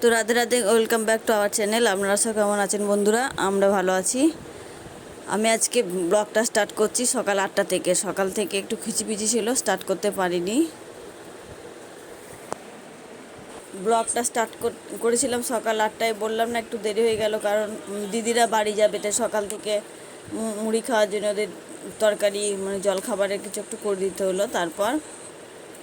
তো Radhe Radhe welcome back to our channel আপনারা সব কেমন আছেন বন্ধুরা? আমরা ভালো আছি। আমি আজকে ব্লগটা স্টার্ট করছি সকাল আটটা থেকে। সকাল থেকে একটু খিচিপিচি ছিল স্টার্ট করতে পারিনি। ব্লগটা স্টার্ট করেছিলাম সকাল আটটায়। বললাম না, একটু দেরি হয়ে গেল কারণ দিদিরা বাড়ি যাবে, তাই সকাল থেকে মুড়ি খাওয়ার জন্য ওদের তরকারি মানে জলখাবারের কিছু একটু করে দিতে হলো। তারপর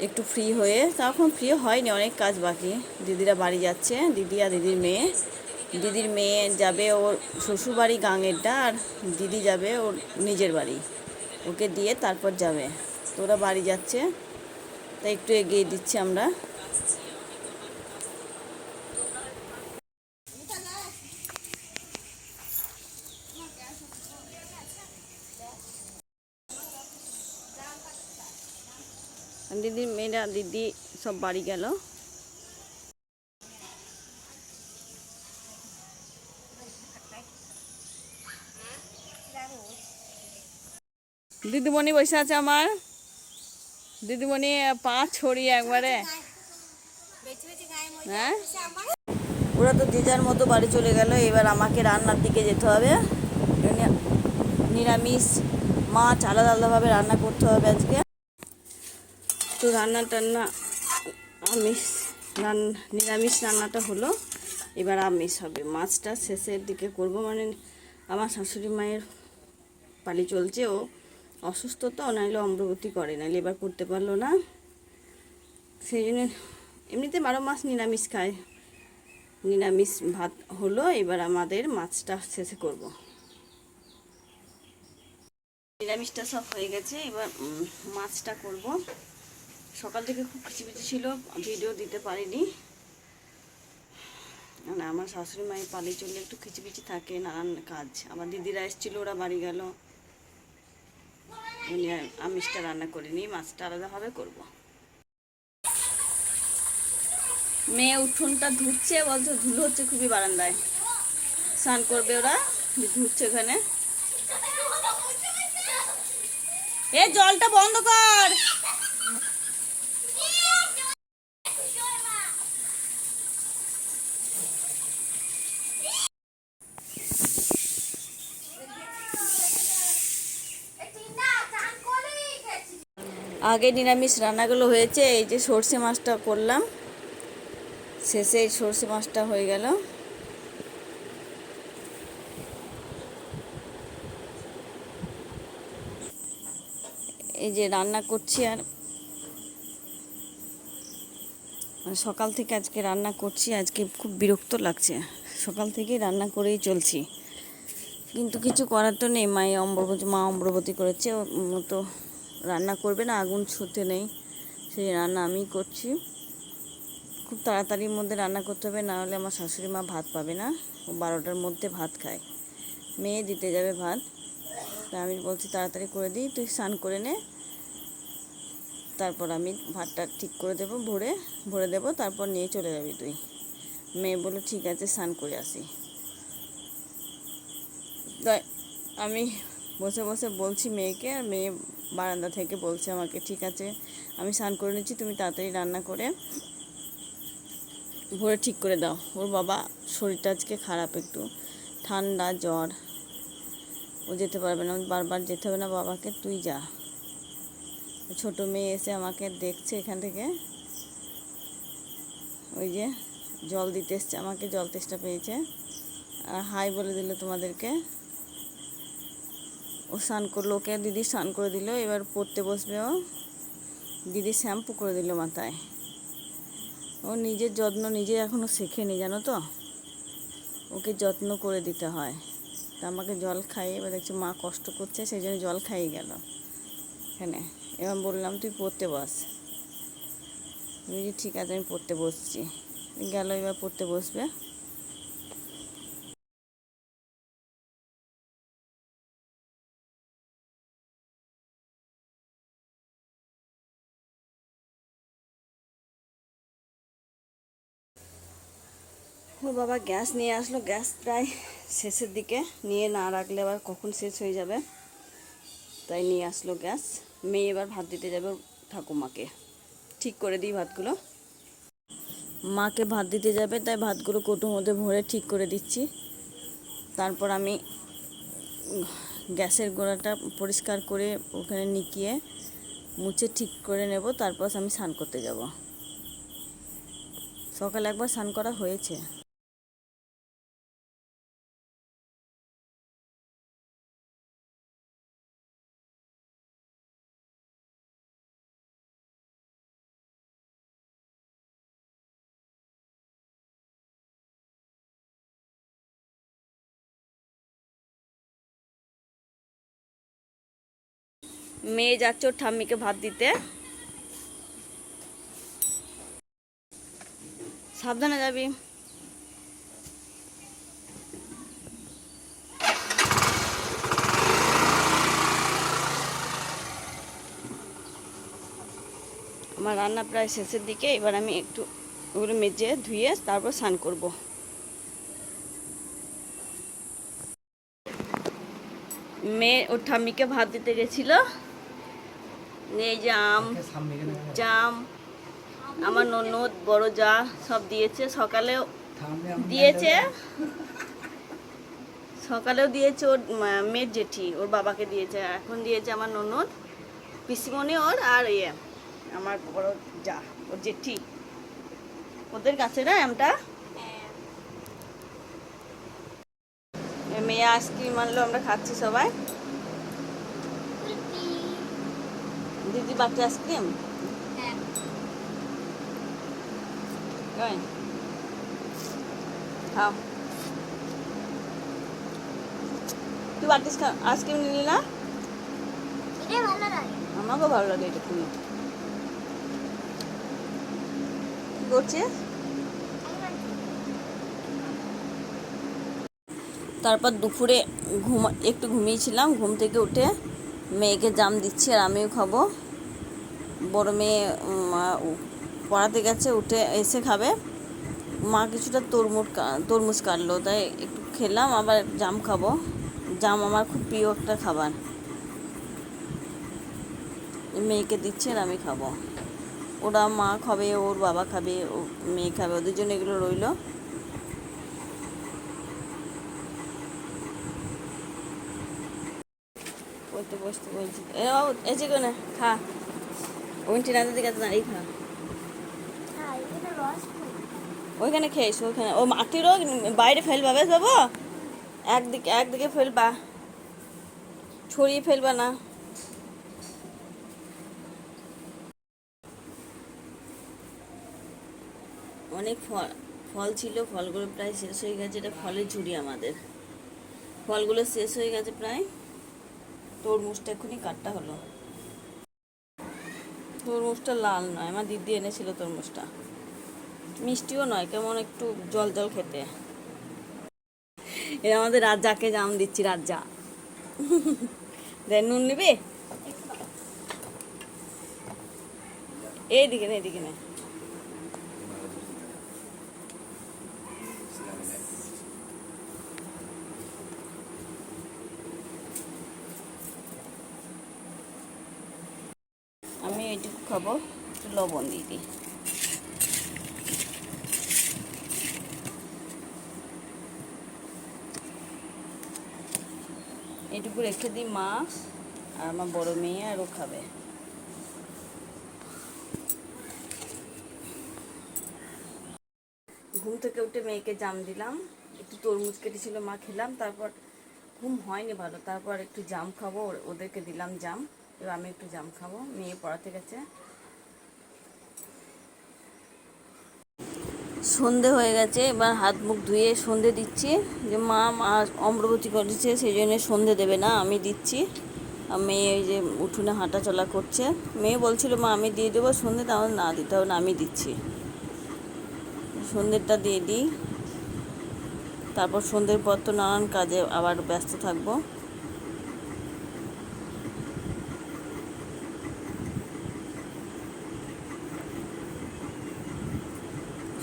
একটু ফ্রি হয়ে তখন ফ্রি হয়নি, অনেক কাজ বাকি। দিদিরা বাড়ি যাচ্ছে, দিদি আর দিদির মেয়ে। দিদির মেয়ে যাবে ওর শ্বশুর বাড়ি গাঙেরটা আর দিদি যাবে ওর নিজের বাড়ি। ওকে দিয়ে তারপর যাবে। তো ওরা বাড়ি যাচ্ছে, তাই একটু এগিয়ে দিচ্ছি আমরা। দিদির মেয়েরা, দিদি, সব বাড়ি গেল। দিদিমণি বসে আছে আমার। দিদিমণি পা ছড়িয়ে একবারে। হ্যাঁ? ওরা তো যার মতো বাড়ি চলে গেল, এবার আমাকে রান্নার দিকে যেতে হবে। নিরামিষ মাছ আলাদা আলাদাভাবে রান্না করতে হবে আজকে। তো রান্না টান্না, আমিষ, রান, নিরামিষ রান্নাটা হলো। এবার আমিষ হবে। মাছটা শেষের দিকে করব। মানে আমার শাশুড়ি মায়ের পালি চলছে। ও অসুস্থ তো, নাইলে অম্রবতী করে। নাইলে এবার করতে পারল না। সেই জন্য এমনিতে বারো মাস নিরামিষ খায়। নিরামিষ ভাত হলো। এবার আমাদের মাছটা শেষে করব। নিরামিষটা সব হয়ে গেছে। এবার মাছটা করব। সকাল থেকে খুব খিচিপিচি ছিল, ভিডিও দিতে পারিনি। মানে আমার শাশুড়ি মায়ের পালি চললে একটু খিচিপিচি থাকে, নানান কাজ। আমার দিদিরা এসেছিল, ওরা বাড়ি গেল। আমিষটা রান্না করিনি, মাছটা আলাদাভাবে করব। মেয়ে উঠোনটা ধুচ্ছে, বলছে ধুলো হচ্ছে খুবই বারান্দায়। স্নান করবে ওরা, ধুচ্ছে ওখানে। এ জলটা বন্ধ কর! আগে নিরামিষ রান্নাগুলো হয়েছে, এই যে সর্ষে মাছটা করলাম। শেষে এই সর্ষে মাছটা হয়ে গেল। এই যে রান্না করছি আর সকাল থেকে আজকে রান্না করছি, আজকে খুব বিরক্ত লাগছে। সকাল থেকে রান্না করেই চলছি। কিন্তু কিছু করার তো নেই, মায়ে অম্বরবতী, মা অম্বরবতী করেছে তো রান্না করবে না, আগুন ছুঁতে নেই। সেই রান্না আমি করছি। খুব তাড়াতাড়ির মধ্যে রান্না করতে হবে, না হলে আমার শাশুড়ি মা ভাত পাবে না। ও বারোটার মধ্যে ভাত খায়। মেয়ে দিতে যাবে ভাত। তা আমি বলছি, তাড়াতাড়ি করে দিই, তুই স্নান করে নে। তারপর আমি ভাতটা ঠিক করে দেবো, ভরে ভরে দেবো, তারপর নিয়ে চলে যাবি তুই। মেয়ে বলল, ঠিক আছে, স্নান করে আসি। তাই আমি বসে বসে বলছি মেয়েকে, আর মেয়ে বারান্দা থেকে বলছে আমাকে, ঠিক আছে, আমি স্নান করে নিচ্ছি, তুমি তাড়াতাড়ি রান্না করে ভোরে ঠিক করে দাও। ওর বাবা শরীরটা আজকে খারাপ একটু, ঠান্ডা জ্বর, ও যেতে পারবে না, বারবার যেতে হবে না, বাবাকে তুই যা। ছোট মেয়ে এসে আমাকে দেখছে এখান থেকে, ওই যে জল দিতে এসছে, আমাকে জল তেষ্টা পেয়েছে, আর হাই বলে দিল তোমাদেরকে ও স্নান করল, ওকে দিদি স্নান করে দিল, এবার পড়তে বসবে ও। দিদি শ্যাম্পু করে দিল মাথায়। ও নিজের যত্ন নিজে এখনও শেখেনি, জানো তো? ওকে যত্ন করে দিতে হয়। তা আমাকে জল খাইয়ে, এবার দেখছি মা কষ্ট করছে, সেই জন্য জল খাইয়ে গেল। এখানে। এবার বললাম, তুই পড়তে বস। বুঝি ঠিক আছে, আমি পড়তে বসছি। গেল, এবার পড়তে বসবে। বাবা গ্যাস নিয়ে আসলো, গ্যাস প্রায় শেষের দিকে। নিয়ে না রাখলে আবার কখন শেষ হয়ে যাবে? তাই নিয়ে আসলো গ্যাস। মেয়ে এবার ভাত দিতে যাবে ঠাকুমাকে। ঠিক করে দিই ভাতগুলো। মাকে ভাত দিতে যাবে, তাই ভাতগুলো কৌটোর মধ্যে ভরে ঠিক করে দিচ্ছি। তারপর আমি গ্যাসের গোড়াটা পরিষ্কার করে ওখানে নিকিয়ে মুছে ঠিক করে নেব। তারপর আমি স্নান করতে যাব। সকালে একবার স্নান করা হয়েছে। মেয়ে যাচ্ছে ওর ঠাম্মিকে ভাত দিতে। সাবধানে যাবি। আমার রান্না প্রায় শেষের দিকে, এবার আমি একটু ওগুলো মেজে ধুয়ে তারপর স্নান করব। মেয়ে ওর ঠাম্মিকে ভাত দিতে গেছিল। এই যে আম জাম আমার ননদ বড় যা সব দিয়েছে। সকালেও দিয়েছে। সকালেও দিয়েছে ওর মেয়ের জেঠি ওর বাবাকে দিয়েছে। এখন দিয়েছে আমার ননদ পিসিমণি ওর আর ইয়ে আমার বড় যা ওর জেঠি। ওদের কাছে না আমটা? মেয়ে আইসক্রিম আনলো আমরা খাচ্ছি সবাই। দিদি বাটি আইসক্রিম? খাও। তুই বাটিস খা আইসক্রিম নিলি না? আমাকেও ভালো লাগে এটা খুবই কি করছিস? তারপর দুপুরে ঘুম একটু ঘুমিয়েছিলাম ঘুম থেকে উঠে মেয়েকে জাম দিচ্ছি আর আমিও খাব। বড় মেয়ে পড়াতে গেছে, উঠে এসে খাবে। মা কিছুটা তরমুজ তরমুজ কাটলো, তাই একটু খেলাম, আবার জাম খাব। জাম আমার খুব প্রিয় একটা খাবার। মেয়েকে দিচ্ছে আর আমি খাব। ওরা মা খাবে, ওর বাবা খাবে, ও মেয়ে খাবে, ওদের জন্য এগুলো রইল। বসতে বলছি। এ এসে কোনে খা। ওইটি না দিকে দাঁড়িয়ে খা ওইখানে খেয়েছ ওইখানে। ও মাটিরও বাইরে ফেলবা বেশ বাবু? একদিকে একদিকে ফেলবা। ছড়িয়ে ফেলবা না। অনেক ফল ফল ছিল ফলগুলো প্রায় শেষ হয়ে গেছে। এটা ফলের ঝুড়ি আমাদের। ফলগুলো শেষ হয়ে গেছে প্রায়। তরমুজটা এক্ষুনি কাটটা হলো। তরমুজটা লাল নয়, আমার দিদি এনেছিল তরমুজটা মিষ্টিও নয়, কেমন একটু জল জল খেতে। এটা আমাদের রাজ্জাকে জাম দিচ্ছি রাজা দেন নুন নিবি? এইদিকে না, এইদিকে নে। আমি এইটুকু খাব, একটু লবণ দিয়ে দিই। এইটুকু রেখে দিই মা, আর আমার বড় মেয়ে আরও খাবে। ঘুম থেকে উঠে মেয়েকে জাম দিলাম, একটু তরমুজ কেটেছিল, মা খেলাম, তারপর ঘুম হয়নি ভালো, তারপর একটু জাম খাব ওদেরকে দিলাম জাম। এবার আমি একটু জাম খাব মেয়ে পড়াতে গেছে। সন্ধে হয়ে গেছে, এবার হাত মুখ ধুয়ে সন্ধে দিচ্ছি। যে মা মা অম্রবতী করেছে, সেই জন্য সন্ধে দেবে না, আমি দিচ্ছি। মেয়ে ওই যে উঠোনে হাঁটা চলা করছে। মেয়ে বলছিল, মা, আমি দিয়ে দেবো সন্ধে, তাহলে না দিতে হবে না, আমি দিচ্ছি। সন্ধ্যেটা দিয়ে দিই। তারপর সন্ধ্যের পর তো নানান কাজে আবার ব্যস্ত থাকব।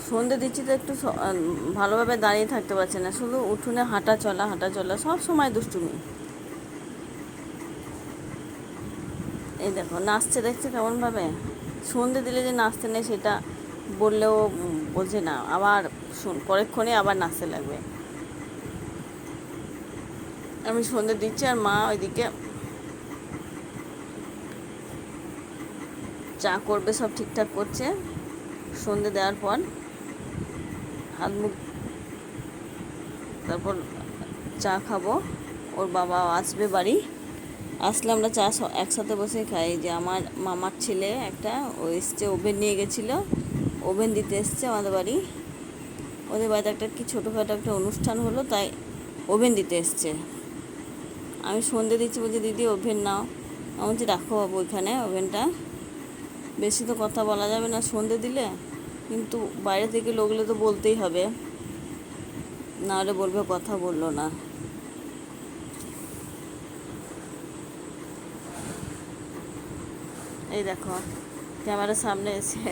সন্ধে দিচ্ছি তো একটু ভালোভাবে দাঁড়িয়ে থাকতে পারছে না। শুধু উঠোনে হাঁটা চলা হাঁটা চলা, সব সময় দুষ্টুমি। এই দেখো, নাচছে, দেখছে কেমনভাবে? সন্ধে দিলে যে নাচতে নেই সেটা বললেও বোঝে না। আবার শুন, পরেক্ষণে আবার নাচতে লাগবে। আমি সন্ধে দিচ্ছি আর মা ওইদিকে চা করবে, সব ঠিকঠাক করছে। সন্ধে দেওয়ার পর হাত মুখ তারপর চা খাব। ওর বাবা আসবে বাড়ি। আসলে আমরা চা একসাথে বসে খাই। যে আমার মামার ছেলে একটা, ও এসছে, ওভেন নিয়ে গেছিল। ওভেন দিতে এসছে আমাদের বাড়ি। ওদের বাড়িতে একটা কি ছোটোখাটো একটা অনুষ্ঠান হলো, তাই ওভেন দিতে এসছে। আমি সন্ধে দিচ্ছি বলছি, দিদি, ওভেন নাও। আমি বলছি, রাখো বাবু ওইখানে ওভেনটা। বেশি তো কথা বলা যাবে না। সন্ধে দিলে কিন্তু বাইরে থেকে লোকলে তো বলতেই হবে। না হলে বলবে কথা বলল না। এই দেখো, ক্যামেরার সামনে এসে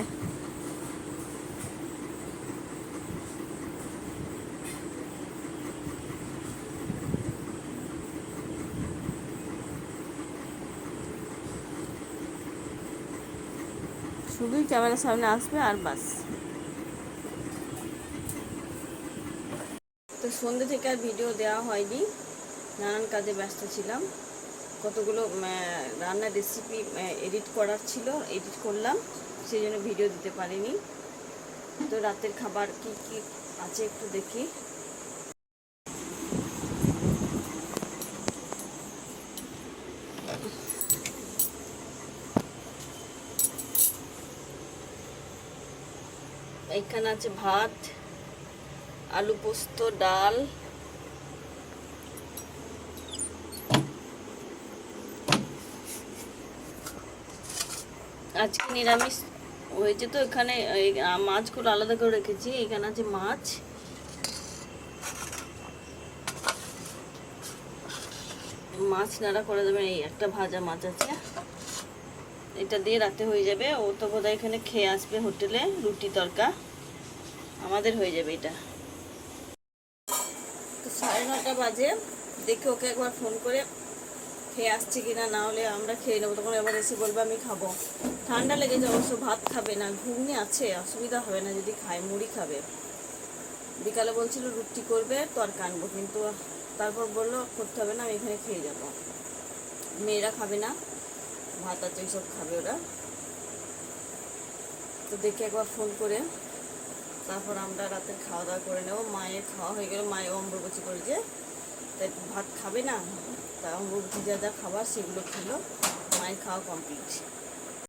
শুধুই ক্যামেরার সামনে আসবে আর বাস। তো সন্ধ্যে থেকে আর ভিডিও দেওয়া হয়নি। নানান কাজে ব্যস্ত ছিলাম। কতগুলো রান্নার রেসিপি এডিট করার ছিল এডিট করলাম। সেই জন্য ভিডিও দিতে পারিনি। তো রাতের খাবার কি কি আছে একটু দেখি। এইখানে আছে ভাত, আলু পোস্ত, ডাল। আজকে নিরামিষ হয়েছে তো এখানে মাছগুলো আলাদা করে রেখেছি। এখানে আছে মাছ। মাছ নাড়া করে দেবেন, এই একটা ভাজা মাছ আছে। এটা দিয়ে রাতে হয়ে যাবে। ও তো বোধহয় এখানে খেয়ে আসবে হোটেলে, রুটি তরকা। আমাদের হয়ে যাবে এটা। সাড়ে নটা বাজে। দেখে ওকে একবার ফোন করে খেয়ে আসছে কিনা, না হলে আমরা খেয়ে নেব। তখন এবার এসে বলবে, আমি খাব। ঠান্ডা লেগেছে অবশ্য ভাত খাবে না, ঘুগনি আছে, অসুবিধা হবে না যদি খায়, মুড়ি খাবে। বিকালে বলছিল রুটি করবে, তরকা আনব, কিন্তু তারপর বলল, করতে হবে না, আমি এখানে খেয়ে যাব। মেয়েরা খাবে না। ভাত আছে এইসব খাবে ওরা। তো দেখে একবার ফোন করে। তারপর আমরা রাতে খাওয়া দাওয়া করে নেব। মায়ের খাওয়া হয়ে গেল। মায়ের অম্বুবচি করেছে তাই ভাত খাবে না? তা অম্বুবচি যা যা খাবার সেগুলো খেলো। মায়ের খাওয়া কমপ্লিট